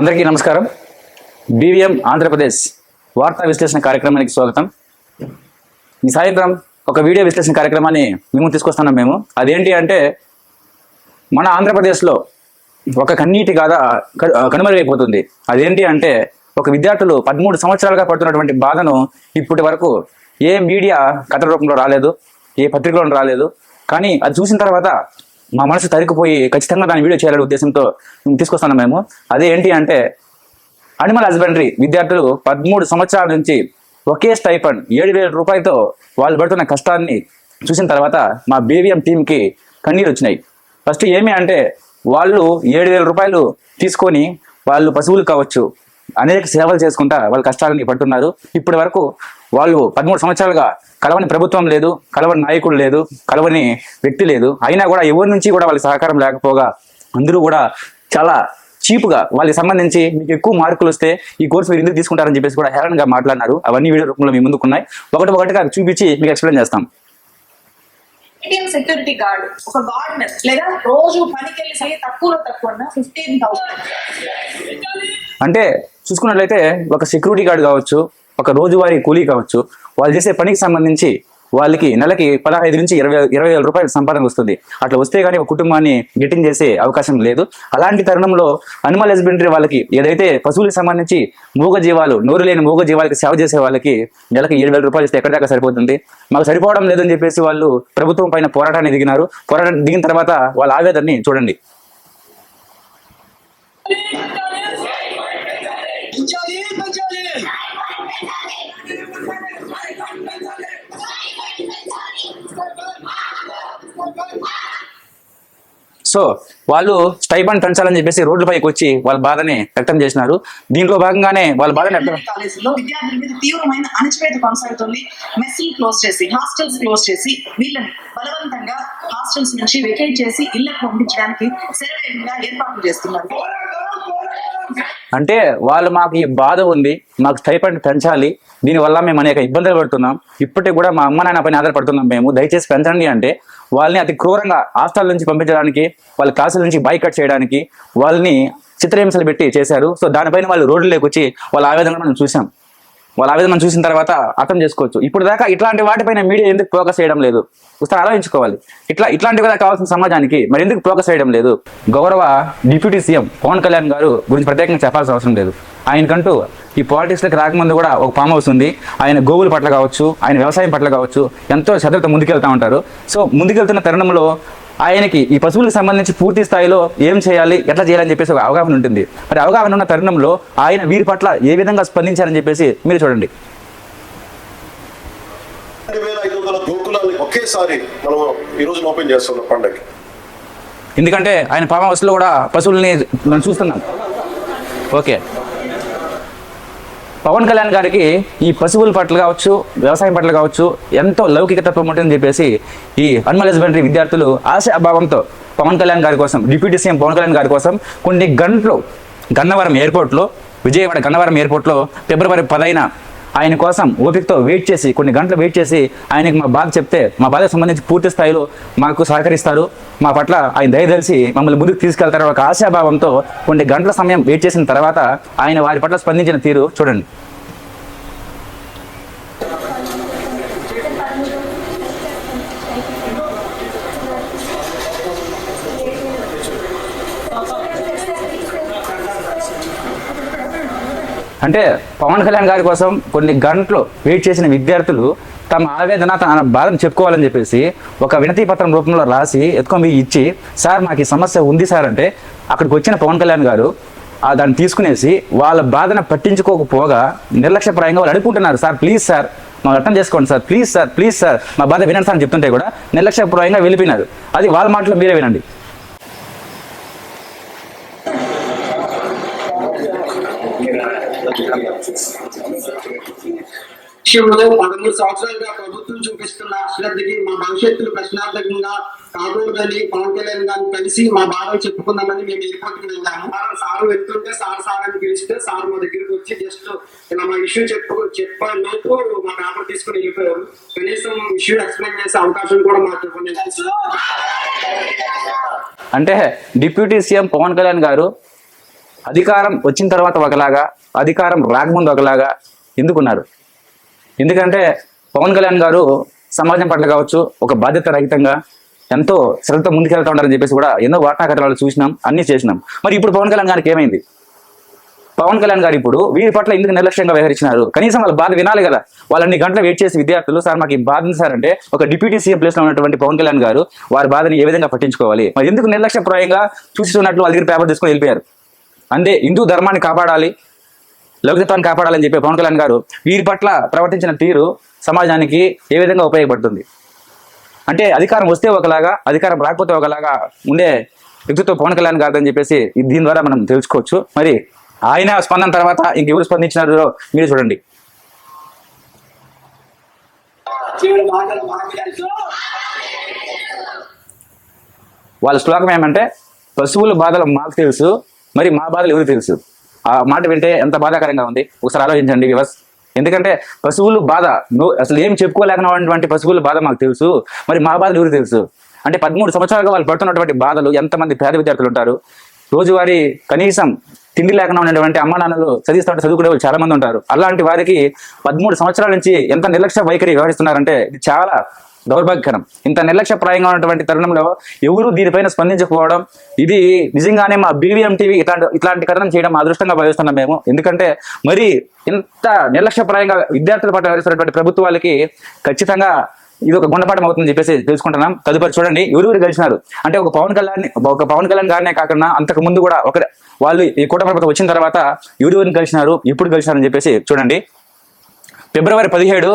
అందరికీ నమస్కారం. బీవీఎం ఆంధ్రప్రదేశ్ వార్తా విశ్లేషణ కార్యక్రమానికి స్వాగతం. ఈ సాయంత్రం ఒక వీడియో విశ్లేషణ కార్యక్రమాన్ని మేము తీసుకొస్తున్నాం మేము. అదేంటి అంటే మన ఆంధ్రప్రదేశ్లో ఒక కన్నీటి గాథ కనుమరుగైపోతుంది. అదేంటి అంటే ఒక విద్యార్థులు పదమూడు సంవత్సరాలుగా పడుతున్నటువంటి బాధను ఇప్పటి వరకు ఏ మీడియా కథ రూపంలో రాలేదు ఏ పత్రికలో రాలేదు. కానీ అది చూసిన తర్వాత మా మనసు తరికిపోయి ఖచ్చితంగా దాని వీడియో చేయాలనే ఉద్దేశంతో మేము మేము. అదే ఏంటి అంటే అనిమల్ హస్బెండరీ విద్యార్థులు పదమూడు సంవత్సరాల నుంచి ఒకే స్టైఫండ్ ఏడు వేల రూపాయలతో వాళ్ళు పడుతున్న కష్టాన్ని చూసిన తర్వాత మా బీవీఎం టీంకి కన్నీరు వచ్చినాయి. ఫస్ట్ ఏమి అంటే వాళ్ళు ఏడు వేల రూపాయలు తీసుకొని వాళ్ళు పశువులు కావచ్చు అనేక సేవలు చేసుకుంటా వాళ్ళ కష్టాలని పడుతున్నారు. ఇప్పటి వరకు వాళ్ళు పదమూడు సంవత్సరాలుగా కలవని ప్రభుత్వం లేదు కలవని నాయకుడు లేదు కలవని వ్యక్తి లేదు. అయినా కూడా ఎవరి నుంచి కూడా వాళ్ళకి సహకారం లేకపోగా అందరూ కూడా చాలా చీప్గా వాళ్ళకి సంబంధించి మీకు ఎక్కువ మార్కులు వస్తే ఈ కోర్సు మీరు ఎందుకు తీసుకుంటారని చెప్పేసి కూడా హేళనగా మాట్లాడినారు. అవన్నీ వీడియో రూపంలో మీ ముందుకున్నాయి ఒకటి ఒకటిగా చూపించి మీకు ఎక్స్ప్లెయిన్ చేస్తాం. ఏటీఎం సెక్యూరిటీ గార్డ్ ఒక గార్డెనర్ లేదా రోజు పనికి వెళ్ళి తక్కువలో తక్కువ ఫిఫ్టీన్ థౌసండ్ అంటే చూసుకున్నట్లయితే ఒక సెక్యూరిటీ గార్డ్ కావచ్చు ఒక రోజువారీ కూలీ కావచ్చు. వాళ్ళు చేసే పనికి సంబంధించి వాళ్ళకి నెలకి పదహైదు నుంచి ఇరవై ఇరవై వేల రూపాయల సంపాదన వస్తుంది. అట్లా వస్తే కానీ ఒక కుటుంబాన్ని గెటింగ్ చేసే అవకాశం లేదు. అలాంటి తరుణంలో అనిమల్ హస్బెండరీ వాళ్ళకి ఏదైతే పశువులకు సంబంధించి మూగ జీవాలు నోరు లేని మూగ జీవాలకి సేవ చేసే వాళ్ళకి నెలకి ఏడు వేల రూపాయలు ఇస్తే ఎక్కడి దాకా సరిపోతుంది? మాకు సరిపోవడం లేదని చెప్పేసి వాళ్ళు ప్రభుత్వం పైన పోరాటాన్ని దిగినారు. పోరాటం దిగిన తర్వాత వాళ్ళ ఆవేదనని చూడండి. సో వాళ్ళు స్టైపండ్ పెంచాలని చెప్పేసి రోడ్లపైకి వచ్చి వాళ్ళ బాధని వ్యక్తం చేసినారు. దీంట్లో భాగంగానే వాళ్ళ బాధని వ్యక్తం కాలేజీలో విద్యార్థుల మీద తీవ్రమైన అణచివేత కొనసాగుతుంది. మెస్సులు క్లోజ్ చేసి హాస్టల్స్ క్లోజ్ చేసి వీళ్ళని బలవంతంగా హాస్టల్స్ నుంచి వెకేట్ చేసి ఇళ్ళకు పంపించడానికి శరవేగంగా ఏర్పాట్లు చేస్తున్నారు. అంటే వాళ్ళు మాకు ఈ బాధ ఉంది మాకు స్టైపండ్ పెంచాలి దీనివల్ల మేము అనేక ఇబ్బందులు పడుతున్నాం. ఇప్పటికి కూడా మా అమ్మ నాయన పైన ఆధారపడుతున్నాం మేము దయచేసి పెంచండి అంటే వాళ్ళని అతి క్రూరంగా హాస్టల్ నుంచి పంపించడానికి వాళ్ళ క్లాసుల నుంచి బైకట్ చేయడానికి వాళ్ళని చిత్రహింసలు పెట్టి చేశారు. సో దానిపైన వాళ్ళు రోడ్లు వచ్చి వాళ్ళ ఆవేదన మనం చూసాం వాళ్ళ ఆవేదన మనం చూసిన తర్వాత అర్థం చేసుకోవచ్చు. ఇప్పుడు దాకా ఇట్లాంటి వాటిపైన మీడియా ఎందుకు ఫోకస్ చేయడం లేదు? ఒకసారి ఆలోచించుకోవాలి. ఇట్లా ఇట్లాంటివి కదా కావాల్సిన సమాజానికి మరి ఎందుకు ఫోకస్ చేయడం లేదు? గౌరవ డిప్యూటీ సీఎం పవన్ కళ్యాణ్ గారు గురించి ప్రత్యేకంగా చెప్పాల్సిన అవసరం లేదు. ఆయనకంటూ ఈ పాలిటిక్స్లోకి రాకముందు కూడా ఒక ఫామ్ హౌస్ ఉంది. ఆయన గోవుల పట్ల కావచ్చు ఆయన వ్యవసాయం పట్ల కావచ్చు ఎంతో శ్రద్ధతో ముందుకెళ్తా ఉంటారు. సో ముందుకెళ్తున్న తరుణంలో ఆయనకి ఈ పశువులకు సంబంధించి పూర్తి స్థాయిలో ఏం చేయాలి ఎట్లా చేయాలని చెప్పేసి ఒక అవగాహన ఉంటుంది. మరి అవగాహన ఉన్న తరుణంలో ఆయన వీరి పట్ల ఏ విధంగా స్పందించారని చెప్పేసి మీరు చూడండి. రెండు వేల ఐదు వందల గోకులాన్ని ఒకేసారి మనం ఈ రోజు ఓపెన్ చేస్తున్నాం పండగకి ఎందుకంటే ఆయన ఫామ్ హౌస్లో కూడా పశువుల్ని మనం చూస్తున్నాం. ఓకే. పవన్ కళ్యాణ్ గారికి ఈ పశువుల పట్ల కావచ్చు వ్యవసాయం పట్ల కావచ్చు ఎంతో లౌకిక తత్వం ఉంటుందని చెప్పేసి ఈ అనిమల్ హస్బెండరీ విద్యార్థులు ఆశాభావంతో పవన్ కళ్యాణ్ గారి కోసం డిప్యూటీ సీఎం పవన్ కళ్యాణ్ గారి కోసం కొన్ని గంటలు గన్నవరం ఎయిర్పోర్ట్లో విజయవాడ గన్నవరం ఎయిర్పోర్ట్లో ఫిబ్రవరి పదైన ఆయన కోసం ఓపికతో వెయిట్ చేసి కొన్ని గంటలు వెయిట్ చేసి ఆయనకి మా బాధ చెప్తే మా బాధకు సంబంధించి పూర్తి స్థాయిలో మాకు సహకరిస్తారు. మా పట్ల ఆయన దయదలిసి మమ్మల్ని ముందుకు తీసుకెళ్తారు ఒక ఆశాభావంతో కొన్ని గంటల సమయం వెయిట్ చేసిన తర్వాత ఆయన వారి పట్ల స్పందించిన తీరు చూడండి. అంటే పవన్ కళ్యాణ్ గారి కోసం కొన్ని గంటలు వెయిట్ చేసిన విద్యార్థులు తమ ఆవేదన తన బాధను చెప్పుకోవాలని చెప్పేసి ఒక వినతి పత్రం రూపంలో రాసి ఎత్తుకొని ఇచ్చి సార్ మాకు ఈ సమస్య ఉంది సార్ అంటే అక్కడికి వచ్చిన పవన్ కళ్యాణ్ గారు ఆ దాన్ని తీసుకునేసి వాళ్ళ బాధను పట్టించుకోకపోగా నిర్లక్ష్యప్రాయంగా వాళ్ళు అడుగుకుంటున్నారు సార్ ప్లీజ్ సార్ మాకు అర్థం చేసుకోండి sir please sir please sir మా బాధ వినండి సార్ అని చెప్తుంటే కూడా నిర్లక్ష్యప్రాయంగా వెళ్ళిపోయినారు. అది వాళ్ళ మాటలు మీరే వినండి. విషయంలో పదమూడు సంవత్సరాలుగా ప్రభుత్వం చూపిస్తున్న అశ్రద్ధకి మా భవిష్యత్తులు ప్రశ్నార్థకంగా కాకూడదని పవన్ కళ్యాణ్ గారిని కలిసి మా బాధలు చెప్పుకుందామని మేము ఎయిర్పోర్ట్కి వెళ్ళాము. సార్ సార్ వెళ్తుంటే సార్ సార్ అని పిలిస్తే సార్ మా దగ్గరికి వచ్చి జస్ట్ ఇలా మా ఇష్యూ చెప్పు చెప్పలోపు మా పేపర్ తీసుకుని వెళ్ళిపోయారు. కనీసం ఇష్యూ ఎక్స్ప్లెయిన్ చేసే అవకాశం కూడా మాకు ఇవ్వలేదు. అంటే డిప్యూటీ సీఎం పవన్ కళ్యాణ్ గారు అధికారం వచ్చిన తర్వాత ఒకలాగా అధికారం రాకముందు ఒకలాగా ఎందుకున్నారు? ఎందుకంటే పవన్ కళ్యాణ్ గారు సమాజం పట్ల కావచ్చు ఒక బాధ్యత రహితంగా ఎంతో శ్రద్ధతో ముందుకెళ్తా ఉంటారని చెప్పేసి కూడా ఎన్నో వార్తా కథనాలు చూసినాం అన్ని చేసినాం. మరి ఇప్పుడు పవన్ కళ్యాణ్ గారికి ఏమైంది? పవన్ కళ్యాణ్ గారు ఇప్పుడు వీరి పట్ల ఎందుకు నిర్లక్ష్యంగా వ్యవహరించినారు? కనీసం వాళ్ళ బాధ వినాలి కదా. వాళ్ళని గంటలు వెయిట్ చేసి విద్యార్థులు సార్ మాకు ఈ సార్ అంటే ఒక డిప్యూటీ సీఎం ప్లేస్లో ఉన్నటువంటి పవన్ కళ్యాణ్ గారు వారి బాధని ఏ విధంగా పట్టించుకోవాలి? మరి ఎందుకు నిర్లక్ష్యప్రాయంగా చూస్తున్నట్లు వాళ్ళ దగ్గర పేపర్ తీసుకొని వెళ్ళిపోయారు? అంటే హిందూ ధర్మాన్ని కాపాడాలి లౌకికత్వాన్ని కాపాడాలని చెప్పి పవన్ కళ్యాణ్ గారు వీరి పట్ల ప్రవర్తించిన తీరు సమాజానికి ఏ విధంగా ఉపయోగపడుతుంది? అంటే అధికారం వస్తే ఒకలాగా అధికారం రాకపోతే ఒకలాగా ఉండే వ్యక్తిత్వం పవన్ కళ్యాణ్ గారు అని చెప్పేసి దీని ద్వారా మనం తెలుసుకోవచ్చు. మరి ఆయన స్పందన తర్వాత ఇంకెవరు స్పందించినారో మీరు చూడండి. వాళ్ళ శ్లోకం ఏమంటే పశువుల బాధలు మాకు తెలుసు మరి మా బాధలు ఎవరు తెలుసు? ఆ మాట వింటే ఎంత బాధాకరంగా ఉంది? ఒకసారి ఆలోచించండి వివస్ ఎందుకంటే పశువులు బాధ. నువ్వు అసలు ఏం చెప్పుకోలేకపోయినటువంటి పశువుల బాధ మాకు తెలుసు. మరి మా బాధలు ఎవరు తెలుసు? అంటే పదమూడు సంవత్సరాలుగా వాళ్ళు పడుతున్నటువంటి బాధలు ఎంతమంది పేద విద్యార్థులు ఉంటారు? రోజువారీ కనీసం తిండి లేకుండా ఉన్నటువంటి అమ్మ నాన్నలు చదివిస్తూ ఉంటే చదువుకునే వాళ్ళు చాలా మంది ఉంటారు. అలాంటి వారికి పదమూడు సంవత్సరాల నుంచి ఎంత నిర్లక్ష్య వైఖరి వ్యవహరిస్తున్నారంటే ఇది చాలా దౌర్భాగ్యకరం. ఇంత నిర్లక్ష్యప్రాయంగా ఉన్నటువంటి తరుణంలో ఎవరు దీనిపైన స్పందించకపోవడం ఇది నిజంగానే మా బీవీఎం టీవీ ఇట్లాంటి ఇట్లాంటి కథనం చేయడం అదృష్టంగా భావిస్తున్నాం మేము. ఎందుకంటే మరి ఇంత నిర్లక్ష్యప్రాయంగా విద్యార్థుల పట్ల వ్యవహరిస్తున్నటువంటి ప్రభుత్వాలకి ఖచ్చితంగా ఇది ఒక గుణపాఠం అవుతుందని చెప్పేసి తెలుసుకుంటున్నాం. తదుపరి చూడండి ఎవరెవరు గెలిచినారు? అంటే ఒక పవన్ కళ్యాణ్ ఒక పవన్ కళ్యాణ్ గారినే కాకుండా అంతకు ముందు కూడా ఒక వాళ్ళు ఈ కూటమి ప్రభుత్వం వచ్చిన తర్వాత ఎవరెవరిని కలిసినారు ఇప్పుడు కలిసినారని చెప్పేసి చూడండి. ఫిబ్రవరి పదిహేడు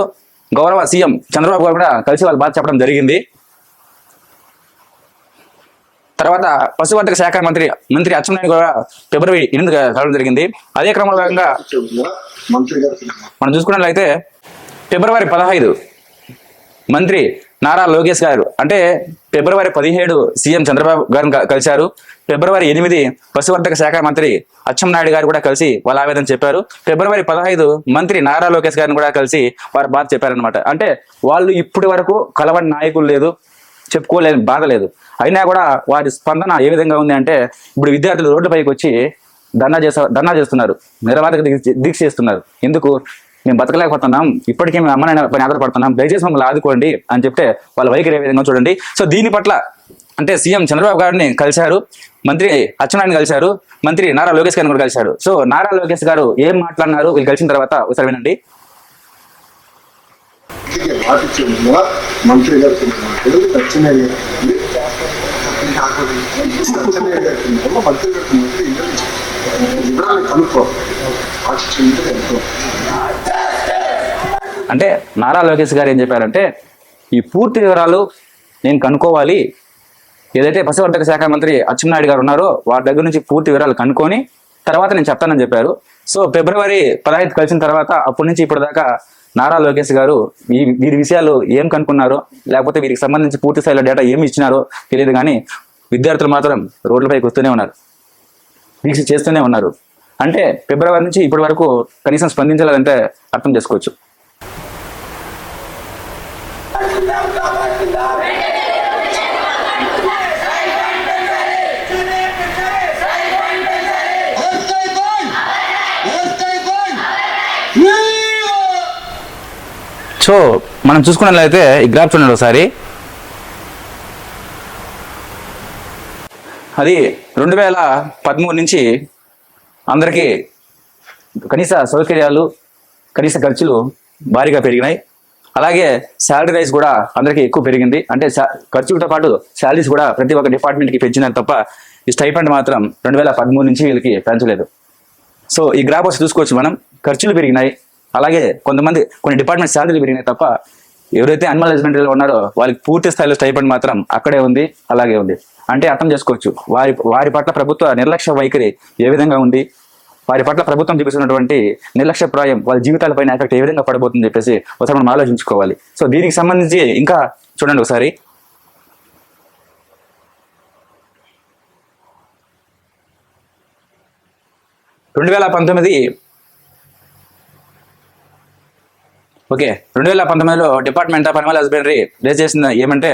గౌరవ సీఎం చంద్రబాబు గారు కూడా కలిసి వాళ్ళ బాధ చెప్పడం జరిగింది. తర్వాత పశువర్ధక శాఖ మంత్రి మంత్రి అచ్చెన్నాయుడు కూడా ఫిబ్రవరి ఎనిమిది కలవడం జరిగింది. అదే క్రమంలో భాగంగా మనం చూసుకున్నట్లయితే ఫిబ్రవరి పదహైదు మంత్రి నారా లోకేష్ గారు. అంటే ఫిబ్రవరి పదిహేడు సీఎం చంద్రబాబు గారు కలిశారు. ఫిబ్రవరి ఎనిమిది పశువర్ధక శాఖ మంత్రి అచ్చెన్నాయుడు గారు కూడా కలిసి వాళ్ళ ఆవేదన చెప్పారు. ఫిబ్రవరి పదహైదు మంత్రి నారా లోకేష్ గారిని కూడా కలిసి వారి బాధ చెప్పారనమాట అంటే వాళ్ళు ఇప్పటి వరకు కలవని నాయకులు లేదు చెప్పుకోలేని బాధ లేదు. అయినా కూడా వారి స్పందన ఏ విధంగా ఉంది అంటే ఇప్పుడు విద్యార్థులు రోడ్లపైకి వచ్చి ధర్నా చేస్తా ధర్నా చేస్తున్నారు. నిరవాధక దీక్ష- దీక్ష చేస్తున్నారు. ఎందుకు? మేము బతకలేకపోతున్నాం ఇప్పటికే మేము అమ్మ పని ఆధారపడుతున్నాం దయచేసి మమ్మల్ని ఆదుకోండి అని చెప్తే వాళ్ళ వైఖరి ఏ విధంగా చూడండి. సో దీని పట్ల అంటే సీఎం చంద్రబాబు గారిని కలిశారు మంత్రి అచ్చెన్నాయుడిని కలిశారు మంత్రి నారా లోకేష్ గారిని కూడా కలిశారు. సో నారా లోకేష్ గారు ఏం మాట్లాడినారు? వీళ్ళు కలిసిన తర్వాత ఒకసారి వినండి. మంత్రి గారు మంత్రి కనుక్కో అంటే నారా లోకేష్ గారు ఏం చెప్పారంటే ఈ పూర్తి వివరాలు నేను కనుక్కోవాలి. ఏదైతే పశువర్ధక శాఖ మంత్రి అచ్చెన్నాయుడు గారు ఉన్నారో వారి దగ్గర నుంచి పూర్తి వివరాలు కనుక్కొని తర్వాత నేను చెప్తానని చెప్పారు. సో ఫిబ్రవరి పదహైదు కలిసిన తర్వాత అప్పటి నుంచి ఇప్పటిదాకా నారా లోకేష్ గారు ఈ వీరి విషయాలు ఏం కనుక్కున్నారో లేకపోతే వీరికి సంబంధించి పూర్తి స్థాయిలో డేటా ఏమి ఇచ్చినారో తెలియదు కానీ విద్యార్థులు మాత్రం రోడ్లపైకి వస్తూనే ఉన్నారు. దీక్ష చేస్తూనే ఉన్నారు. అంటే ఫిబ్రవరి నుంచి ఇప్పటి వరకు కనీసం స్పందించలేదంటే అర్థం చేసుకోవచ్చు. సో మనం చూసుకున్నట్లయితే ఈ గ్రాఫ్ చూడండి ఒకసారి. అది రెండు వేల పదమూడు నుంచి అందరికీ కనీస సౌకర్యాలు కనీస ఖర్చులు భారీగా పెరిగినాయి. అలాగే శాలరీ రైజ్ కూడా అందరికీ ఎక్కువ పెరిగింది. అంటే ఖర్చులతో పాటు శాలరీస్ కూడా ప్రతి ఒక్క డిపార్ట్మెంట్కి పెంచినారు తప్ప ఈ స్టైఫండ్ మాత్రం రెండు వేల పదమూడు నుంచి వీళ్ళకి పెంచలేదు. సో ఈ గ్రాఫ్ వచ్చి చూసుకోవచ్చు మనం. ఖర్చులు పెరిగినాయి. అలాగే కొంతమంది కొన్ని డిపార్ట్మెంట్ శాలరీలు పెరిగినాయి తప్ప ఎవరైతే అనిమల్ హస్బెండరీలో ఉన్నారో వాళ్ళకి పూర్తి స్థాయిలో స్టైపెండ్ మాత్రం అక్కడే ఉంది అలాగే ఉంది. అంటే అర్థం చేసుకోవచ్చు. వారి వారి పట్ల ప్రభుత్వ నిర్లక్ష్య వైఖరి ఏ విధంగా ఉంది? వారి పట్ల ప్రభుత్వం చూపిస్తున్నటువంటి నిర్లక్ష్య ప్రాయం వాళ్ళ జీవితాలపైన ఎఫెక్ట్ ఏ విధంగా పడబోతుంది చెప్పేసి ఒకసారి మనం ఆలోచించుకోవాలి. సో దీనికి సంబంధించి ఇంకా చూడండి ఒకసారి. రెండు వేల పంతొమ్మిది ఓకే రెండు వేల పంతొమ్మిదిలో department of animal husbandry raise చేసిన ఏమంటే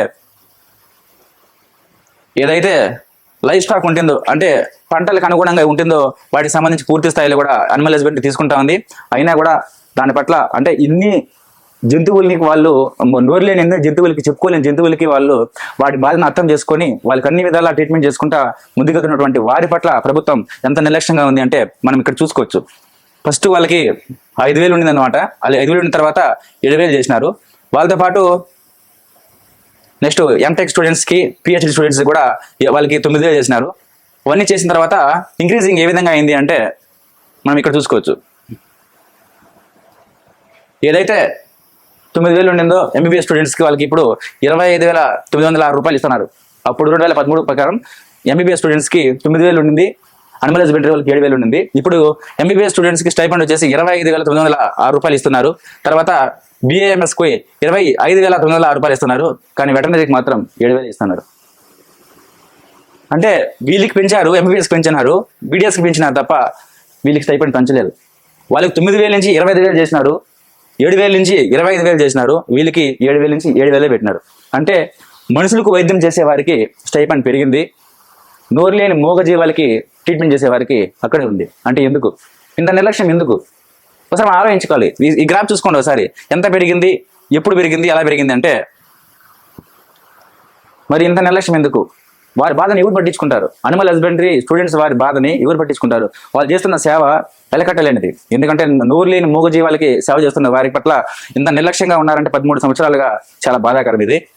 ఏదైతే లైఫ్ స్టాక్ ఉంటుందో అంటే పంటలకు అనుగుణంగా ఉంటుందో వాటికి సంబంధించి పూర్తి స్థాయిలో కూడా అనిమల్ హస్బెండరీ తీసుకుంటా ఉంది. అయినా కూడా దాని పట్ల అంటే ఇన్ని జంతువుల్ని వాళ్ళు నోరు లేని ఎన్నో జంతువులకి చెప్పుకోలేని జంతువులకి వాళ్ళు వాటి బాధను అర్థం చేసుకొని వాళ్ళకి అన్ని విధాలా ట్రీట్మెంట్ చేసుకుంటా ముందుకెళ్తున్నటువంటి వారి పట్ల ప్రభుత్వం ఎంత నిర్లక్ష్యంగా ఉంది అంటే మనం ఇక్కడ చూసుకోవచ్చు. ఫస్ట్ వాళ్ళకి ఐదు వేలు ఉండింది అనమాట ఐదు వేలు ఉన్న తర్వాత ఏడు వేలు చేసినారు. వాళ్ళతో పాటు నెక్స్ట్ ఎంటెక్ స్టూడెంట్స్కి పిహెచ్డి స్టూడెంట్స్ కూడా వాళ్ళకి తొమ్మిది వేలు చేసినారు. అవన్నీ చేసిన తర్వాత ఇంక్రీజింగ్ ఏ విధంగా అయింది అంటే మనం ఇక్కడ చూసుకోవచ్చు. ఏదైతే తొమ్మిది వేలు ఉండిందో ఎంబీబీఎస్ స్టూడెంట్స్కి వాళ్ళకి ఇప్పుడు ఇరవై ఐదు వేల తొమ్మిది వందల ఆరు రూపాయలు ఇస్తున్నారు. అప్పుడు రెండు వేల పదమూడు ప్రకారం ఎంబీబీఎస్ స్టూడెంట్స్కి తొమ్మిది వేలు ఉండింది. అనిమల్ హస్బెండరీ వాళ్ళకి ఏడు వేలు ఉంది ఇప్పుడు ఎంబీబీఎస్ స్టూడెంట్స్కి స్టైఫండ్ వచ్చేసి ఇరవై ఐదు వేల తొమ్మిది వందల ఆరు రూపాయలు ఇస్తున్నారు తర్వాత బీఏఎంఎస్కి ఇరవై ఐదు వేల తొమ్మిది వందల ఆరు రూపాయలు ఇస్తున్నారు కానీ వెటనరీకి మాత్రం ఏడు వేలు ఇస్తున్నారు. అంటే వీళ్ళకి పెంచారు ఎంబీబీఎస్కి పెంచినారు బీడీఎస్కి పెంచినారు తప్ప వీళ్ళకి స్టైపెండ్ పెంచలేదు. వాళ్ళకి తొమ్మిది వేల నుంచి ఇరవై ఐదు వేలు చేసినారు ఏడు వేల నుంచి ఇరవై ఐదు వేలు చేసినారు వీళ్ళకి ఏడు వేల నుంచి ఏడు వేలే పెట్టినారు. అంటే మనుషులకు వైద్యం చేసే వారికి స్టైపెండ్ పెరిగింది. నోరు లేని మూగజీవాలకి ట్రీట్మెంట్ చేసేవారికి అక్కడే ఉంది. అంటే ఎందుకు? ఇంత నిర్లక్ష్యం ఎందుకు? ఒకసారి మనం ఆలోచించుకోవాలి. ఈ- ఈ గ్రాఫ్ చూసుకోండి ఒకసారి. ఎంత పెరిగింది? ఎప్పుడు పెరిగింది? ఎలా పెరిగింది అంటే మరి ఇంత నిర్లక్ష్యం ఎందుకు? వారి బాధని ఎవరు పట్టించుకుంటారు? అనిమల్ హస్బెండరీ స్టూడెంట్స్ వారి బాధని ఎవరు పట్టించుకుంటారు? వాళ్ళు చేస్తున్న సేవ వెలకట్టలేనిది. ఎందుకంటే నోరు లేని మూగజీవాలకి సేవ చేస్తున్న వారి పట్ల ఇంత నిర్లక్ష్యంగా ఉన్నారంటే పదమూడు సంవత్సరాలుగా చాలా బాధాకరం ఇది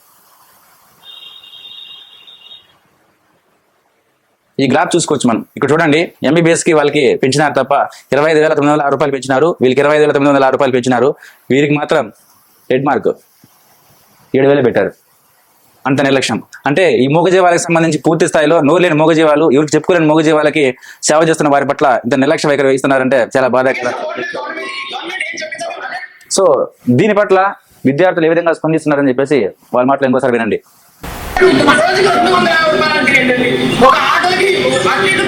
ఈ గ్రాఫ్ చూసుకోవచ్చు మనం. ఇక్కడ చూడండి ఎంబీబీఎస్కి వాళ్ళకి పెంచినారు తప్ప ఇరవై ఐదు వేల తొమ్మిది వందల రూపాయలు పెంచినారు. వీళ్ళకి ఇరవై ఐదు వేల తొమ్మిది వందల రూపాయలు పెంచినారు. వీరికి మాత్రం హెడ్ మార్క్ ఏడు వేలు పెట్టారు. అంత నిర్లక్ష్యం. అంటే ఈ మూగజీవాలకు సంబంధించి పూర్తి స్థాయిలో నోరు లేని మూగజీవాలు ఎవరికి చెప్పుకోలేని మూగజీవాలకి సేవ చేస్తున్న వారి పట్ల ఇంత నిర్లక్ష్య వైఖరి వహిస్తున్నారంటే చాలా బాధాకరం. సో దీని పట్ల విద్యార్థులు ఏ విధంగా స్పందిస్తున్నారని చెప్పేసి వాళ్ళ మాటలు ఇంకోసారి వినండి. రోజుకి రెండు వందల యాభై రూపాయలు అంటే ఏంటండి ఒక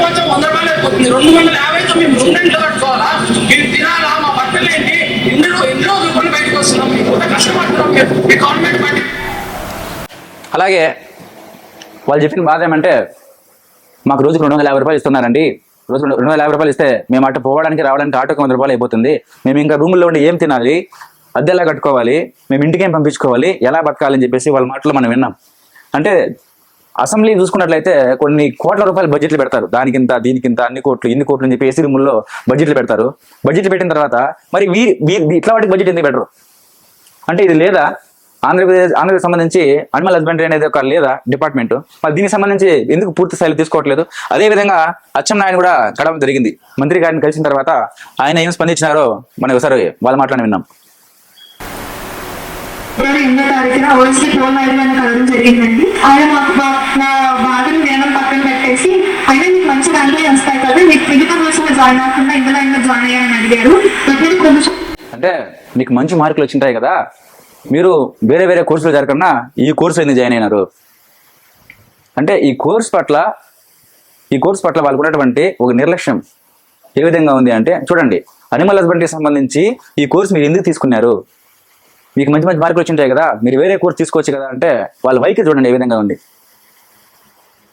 కొంచెం వంద రూపాయలు అయిపోతుంది రెండు వందల యాభైతో మేము రెండింటిలో కట్టుకోవాలా మీరు తినాలా మా బట్టలు ఏంటి బయటకు వస్తున్నాం కష్టపడుతున్నాం మీ గవర్నమెంట్ బట్టి అలాగే వాళ్ళు చెప్పిన బాధ ఏమంటే మాకు రోజుకు రెండు వందల యాభై రూపాయలు ఇస్తున్నారండి. రోజు రెండు వందల యాభై రూపాయలు ఇస్తే మేము అటు పోవడానికి రావడానికి ఆటోకి వంద రూపాయలు అయిపోతుంది. మేము ఇంకా రూముల్లో ఉండి ఏం తినాలి? అద్దెలా కట్టుకోవాలి? మేము ఇంటికేం పంపించుకోవాలి? ఎలా బతకాలని చెప్పేసి వాళ్ళ మాటలు మనం విన్నాం. అంటే అసెంబ్లీ చూసుకున్నట్లయితే కొన్ని కోట్ల రూపాయలు బడ్జెట్లు పెడతారు. దానికింత దీనికింత అన్ని కోట్లు ఇన్ని కోట్లు అని చెప్పి ఏసీ రూముల్లో బడ్జెట్లు పెడతారు. బడ్జెట్లు పెట్టిన తర్వాత మరి వీ ఇట్లా వాటికి బడ్జెట్ ఎందుకు పెట్టరు? అంటే ఇది లేదా? ఆంధ్రప్రదేశ్ ఆంధ్రప్రదేశ్ సంబంధించి అనిమల్ హస్బెండరీ అనేది ఒక లేదా డిపార్ట్మెంట్ మరి దీనికి సంబంధించి ఎందుకు పూర్తి స్థాయిలో తీసుకోవట్లేదు? అదే విధంగా అచ్చెం నాయన కూడా గడవడం జరిగింది. మంత్రి గారిని కలిసిన తర్వాత ఆయన ఏం స్పందించినారో మనం ఒకసారి వాళ్ళ మాట్లాడి విన్నాం. నేను ఎనిమిదో తారీఖున ఓఎస్సీ ఫోన్ ఐదు అని కలవడం జరిగిందండి. ఆయన మాకు నా బాధను నేను పక్కన పెట్టేసి అయినా మీకు మంచి దాంట్లో వస్తాయి కదా? మీకు మిగతా కోర్సులో జాయిన్ అవ్వకుండా ఇందులో అయినా జాయిన్ అయ్యాలని అడిగారు. కొంచెం అంటే మీకు మంచి మార్కులు వచ్చింటాయి కదా? మీరు వేరే వేరే కోర్సులో జరగకుండా ఈ కోర్సు ఎందుకు జాయిన్ అయినారు? అంటే ఈ కోర్స్ పట్ల ఈ కోర్స్ పట్ల వాళ్ళకు ఉన్నటువంటి ఒక నిర్లక్ష్యం ఏ విధంగా ఉంది అంటే చూడండి అనిమల్ హస్బెండరీకి సంబంధించి ఈ కోర్స్ మీరు ఎందుకు తీసుకున్నారు? మీకు మంచి మంచి మార్కులు వచ్చింటాయి కదా మీరు వేరే కోర్స్ తీసుకోవచ్చు కదా అంటే వాళ్ళ వైఖరి చూడండి ఏ విధంగా ఉంది.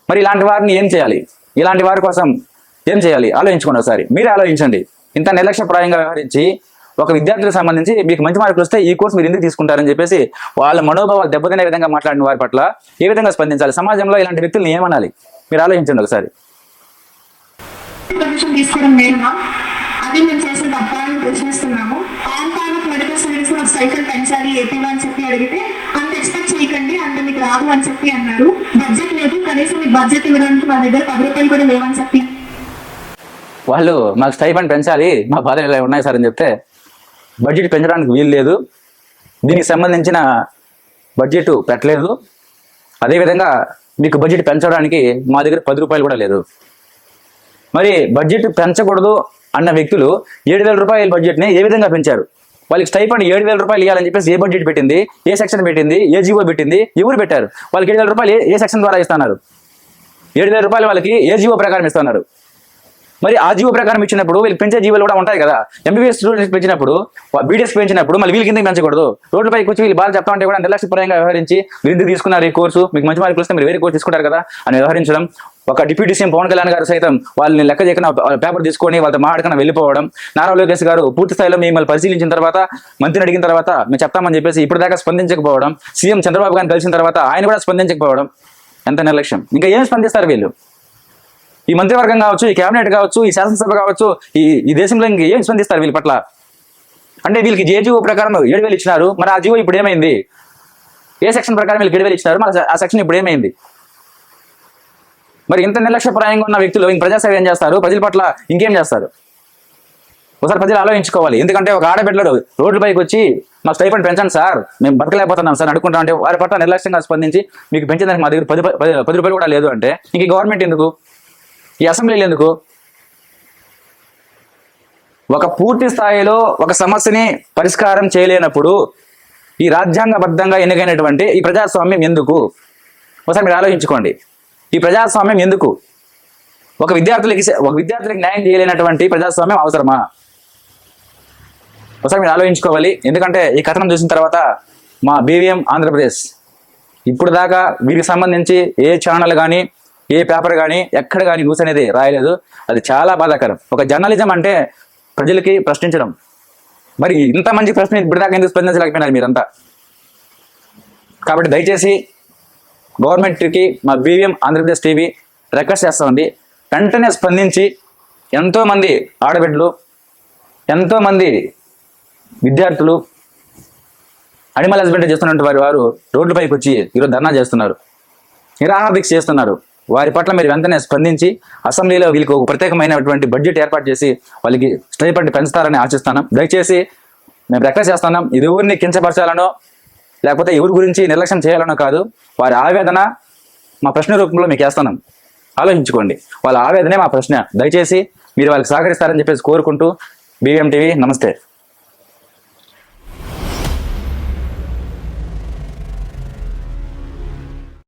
మరి ఇలాంటి వారిని ఏం చేయాలి? ఇలాంటి వారి కోసం ఏం చేయాలి? ఆలోచించుకోండి ఒకసారి. మీరే ఆలోచించండి. ఇంత నిర్లక్ష్యప్రాయంగా వ్యవహరించి ఒక విద్యార్థులకు సంబంధించి మీకు మంచి మార్కులు వస్తే ఈ కోర్స్ మీరు ఎందుకు తీసుకుంటారని చెప్పేసి వాళ్ళ మనోభావాలు దెబ్బతినే విధంగా మాట్లాడిన వారి పట్ల ఏ విధంగా స్పందించాలి? సమాజంలో ఇలాంటి వ్యక్తులను ఏమనాలి మీరు ఆలోచించండి ఒకసారి. తీసుకోవడం అది మేము చేసిన తప్పాలని ప్రశ్నిస్తున్నాము ఆన్ సైకిల్ పెంచాలి ఏపీ అని చెప్పి అడిగితే అంత ఎక్స్పెక్ట్ చేయకండి అంత మీకు రాదు అని చెప్పి అన్నారు. బడ్జెట్ లేదు కనీసం మీకు బడ్జెట్ ఇవ్వడానికి మా దగ్గర పది రూపాయలు కూడా లేవని చెప్పి. వాళ్ళు మాకు స్టైఫండ్ పెంచాలి మా బాధలు ఇలా ఉన్నాయి సార్ అని చెప్తే బడ్జెట్ పెంచడానికి వీలు లేదు దీనికి సంబంధించిన బడ్జెట్ పెట్టలేదు అదేవిధంగా మీకు బడ్జెట్ పెంచడానికి మా దగ్గర పది రూపాయలు కూడా లేదు. మరి బడ్జెట్ పెంచకూడదు అన్న వ్యక్తులు ఏడు వేల రూపాయల బడ్జెట్ని ఏ విధంగా పెంచారు? వాళ్ళకి స్టైఫండ్ ఏడు వేల రూపాయలు ఇవ్వాలని చెప్పేసి ఏ బడ్జెట్ పెట్టింది ఏ సెక్షన్ పెట్టింది ఏ జీవో పెట్టింది ఎవరు పెట్టారు? వాళ్ళకి ఏడు వేల రూపాయలు ఏ- సెక్షన్ ద్వారా ఇస్తున్నారు? ఏడు వేల రూపాయలు వాళ్ళకి ఏ జీవో ప్రకారం ఇస్తున్నారు? మరి ఆ జీవో ప్రకారం ఇచ్చినప్పుడు వీళ్ళు పెంచే జీవోలు కూడా ఉంటాయి కదా. ఎంబీబీఎస్ స్టూడెంట్స్ పెంచినప్పుడు బీడీఎస్ పెంచినప్పుడు మళ్ళీ వీళ్ళకి కింద పెంచకూడదు. రోడ్లపైకి వచ్చి వీళ్ళు బాగా చెప్తా ఉంటే కూడా నిర్లక్ష్యపరంగా వ్యవహరించి మీరు తీసుకున్నారు ఈ కోర్సు? మీకు మంచి మార్కులు వస్తే మీరు వేరే కోర్సు తీసుకుంటారు కదా అని వ్యవహరించడం ఒక డిప్యూటీ సీఎం పవన్ కళ్యాణ్ గారు సైతం వాళ్ళని లెక్క చేయకుండా పేపర్ తీసుకొని వాళ్ళతో మాట్లాడకుండా వెళ్ళిపోవడం. నారా లోకేష్ గారు పూర్తి స్థాయిలో మిమ్మల్ని పరిశీలించిన తర్వాత మంత్రిని అడిగిన తర్వాత మేము చెప్తామని చెప్పేసి ఇప్పటిదాకా దాకా స్పందించకపోవడం సీఎం చంద్రబాబు గారిని కలిసిన తర్వాత ఆయన కూడా స్పందించకపోవడం ఎంత నిర్లక్ష్యం. ఇంకా ఏం స్పందిస్తారు వీళ్ళు? ఈ మంత్రివర్గం కావచ్చు ఈ కేబినెట్ కావచ్చు ఈ శాసనసభ కావచ్చు ఈ ఈ దేశంలో ఇంక ఏం స్పందిస్తారు వీళ్ళ పట్ల? అంటే వీళ్ళకి జేజీఓ ప్రకారం ఏడు వేలు ఇచ్చినారు మరి ఆ జీవో ఇప్పుడు ఏమైంది? ఏ సెక్షన్ ప్రకారం వీళ్ళకి ఏడు ఇచ్చినారు మరి ఆ సెక్షన్ ఇప్పుడు ఏమైంది? మరి ఇంత నిర్లక్ష్యప్రాయంగా ఉన్న వ్యక్తులు ఇంక ప్రజాసేవ ఏం చేస్తారు? ప్రజల పట్ల ఇంకేం చేస్తారు? ఒకసారి ప్రజలు ఆలోచించుకోవాలి. ఎందుకంటే ఒక ఆడబిడ్డలు రోడ్లపైకి వచ్చి మాకు స్టైఫండ్ పెంచండి సార్ మేము బతకలేకపోతున్నాం సార్ అనుకుంటాం అంటే వారి పట్ల నిర్లక్ష్యంగా స్పందించి మీకు పెంచేదానికి మా దగ్గర పది పది రూపాయలు కూడా లేదు అంటే ఇంక గవర్నమెంట్ ఎందుకు? ఈ అసెంబ్లీలు ఎందుకు? ఒక పూర్తి స్థాయిలో ఒక సమస్యని పరిష్కారం చేయలేనప్పుడు ఈ రాజ్యాంగబద్ధంగా ఎన్నికైనటువంటి ఈ ప్రజాస్వామ్యం ఎందుకు? ఒకసారి మీరు ఆలోచించుకోండి. ఈ ప్రజాస్వామ్యం ఎందుకు? ఒక విద్యార్థులకి ఒక విద్యార్థులకు న్యాయం చేయలేనటువంటి ప్రజాస్వామ్యం అవసరమా? ఒకసారి మీరు ఆలోచించుకోవాలి. ఎందుకంటే ఈ కథనం చూసిన తర్వాత మా బీవీఎం ఆంధ్రప్రదేశ్ ఇప్పుడు దాకా వీరికి సంబంధించి ఏ ఛానల్ కానీ ఏ పేపర్ కానీ ఎక్కడ కానీ న్యూస్ అనేది రాయలేదు. అది చాలా బాధాకరం. ఒక జర్నలిజం అంటే ప్రజలకి ప్రశ్నించడం. మరి ఇంత మంచి ప్రశ్న ఇప్పుడు దాకా ఎందుకు స్పందించలేకపోయినారు మీరంతా? కాబట్టి దయచేసి గవర్నమెంట్కి మా బీవీఎం ఆంధ్రప్రదేశ్ టీవీ రిక్వెస్ట్ చేస్తా ఉంది. వెంటనే స్పందించి ఎంతోమంది ఆడబిడ్డలు ఎంతోమంది విద్యార్థులు అనిమల్ హస్బెండరీ చేస్తున్నటువంటి వారి వారు రోడ్లపైకి వచ్చి ఈరోజు ధర్నా చేస్తున్నారు. నిరాహార దీక్ష చేస్తున్నారు. వారి పట్ల మీరు వెంటనే స్పందించి అసెంబ్లీలో వీళ్ళకి ఒక ప్రత్యేకమైనటువంటి బడ్జెట్ ఏర్పాటు చేసి వాళ్ళకి స్టైపండి పెంచుతారని ఆశిస్తాను దయచేసి మేము రిక్వెస్ట్ చేస్తున్నాం. ఇది ఊరిని కించపరచాలనో లేకపోతే ఎవరి గురించి నిర్లక్ష్యం చేయాలనో కాదు వారి ఆవేదన మా ప్రశ్న రూపంలో మీకు వేస్తాను. ఆలోచించుకోండి. వాళ్ళ ఆవేదనే మా ప్రశ్న. దయచేసి మీరు వాళ్ళకి సహకరిస్తారని చెప్పేసి కోరుకుంటూ బీవీఎం టీవీ నమస్తే.